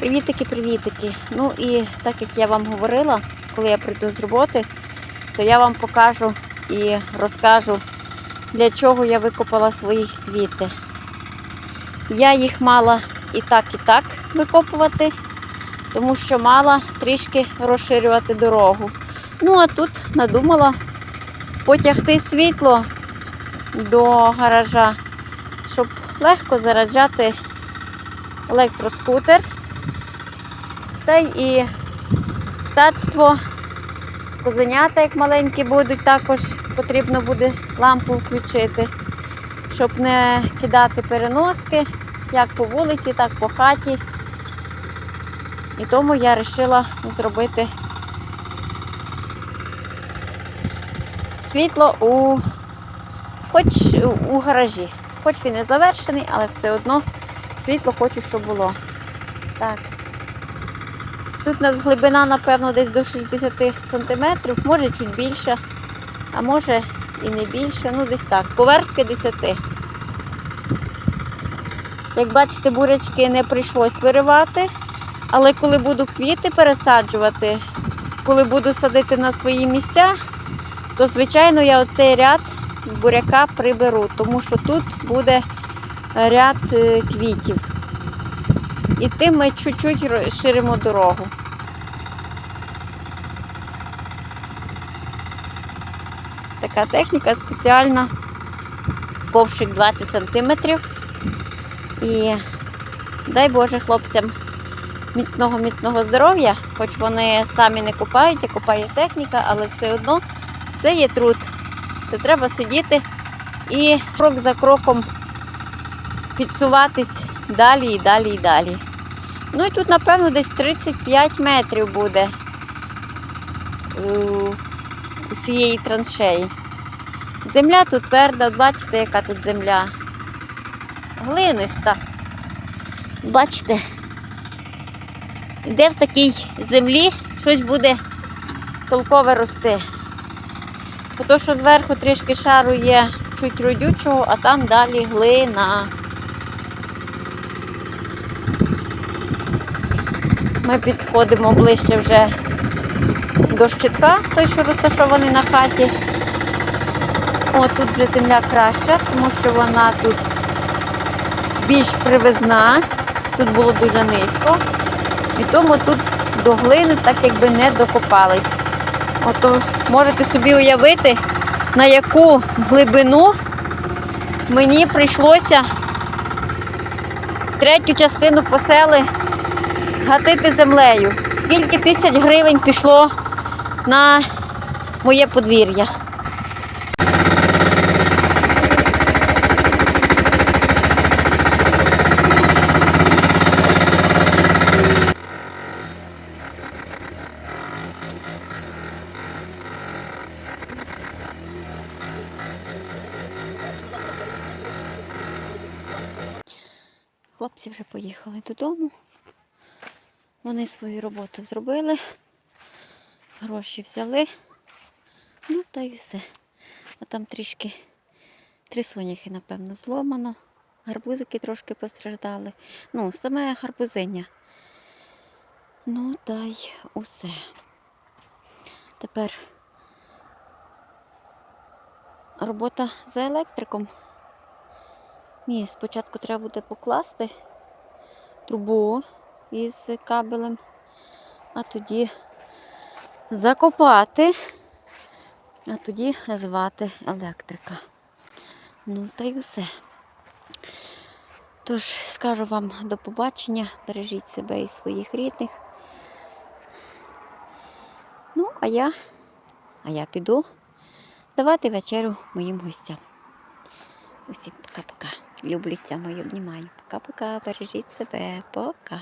Привітики-привітики. Ну і так як я вам говорила, коли я прийду з роботи, то я вам покажу і розкажу, для чого я викопала свої квіти. Я їх мала і так, і так викопувати, тому що мала трішки розширювати дорогу. Ну а тут надумала потягти світло до гаража, щоб легко заряджати електроскутер. Та і птацтво, козенята, як маленькі будуть, також потрібно буде лампу включити, щоб не кидати переноски як по вулиці, так по хаті. І тому я вирішила зробити світло у хоч у гаражі. Хоч він і завершений, але все одно світло хочу, щоб було. Так. Тут у нас глибина, напевно, десь до 60 см, може чуть більше, а може і не більше. Ну, десь так. Поверх 50. Як бачите, бурячки не прийшлось виривати. Але коли буду квіти пересаджувати, коли буду садити на свої місця, то, звичайно, я оцей ряд буряка приберу, тому що тут буде ряд е, квітів. І тим ми чуть-чуть розширимо дорогу. Така техніка спеціальна, ковшик 20 см. І дай Боже хлопцям міцного міцного здоров'я, хоч вони самі не купають, а купає техніка, але все одно це є труд. Це треба сидіти і крок за кроком підсуватись далі і далі і далі. Ну і тут, напевно, десь 35 метрів буде у всієї траншеї. Земля тут тверда, бачите, яка тут земля. Глиниста. Бачите, де в такій землі щось буде толкове рости. То, що зверху трішки шару є чуть родючого, а там далі глина. Ми підходимо ближче вже до щитка, той, що розташований на хаті. О, тут вже земля краща, тому що вона тут більш привезна. Тут було дуже низько. І тому тут до глини так якби не докопались. Ото можете собі уявити, на яку глибину мені прийшлося третю частину посели гатити землею. Скільки тисяч гривень пішло на моє подвір'я. Хлопці вже поїхали додому. Вони свою роботу зробили, гроші взяли. Ну, та й все. А там трішки три соняхи, напевно, зломано. Гарбузики трошки постраждали. Ну, саме гарбузиня. Ну, та й усе. Тепер робота за електриком. Ні, спочатку треба буде покласти трубу із кабелем, а тоді закопати, а тоді звати електрика. Ну, та й усе. Тож, скажу вам до побачення, бережіть себе і своїх рідних. Ну, а я, а я піду давати вечерю моїм гостям. Усім пока-пока. Люблю ця мою обнімаю. Пока-пока. Бережіть себе. Пока.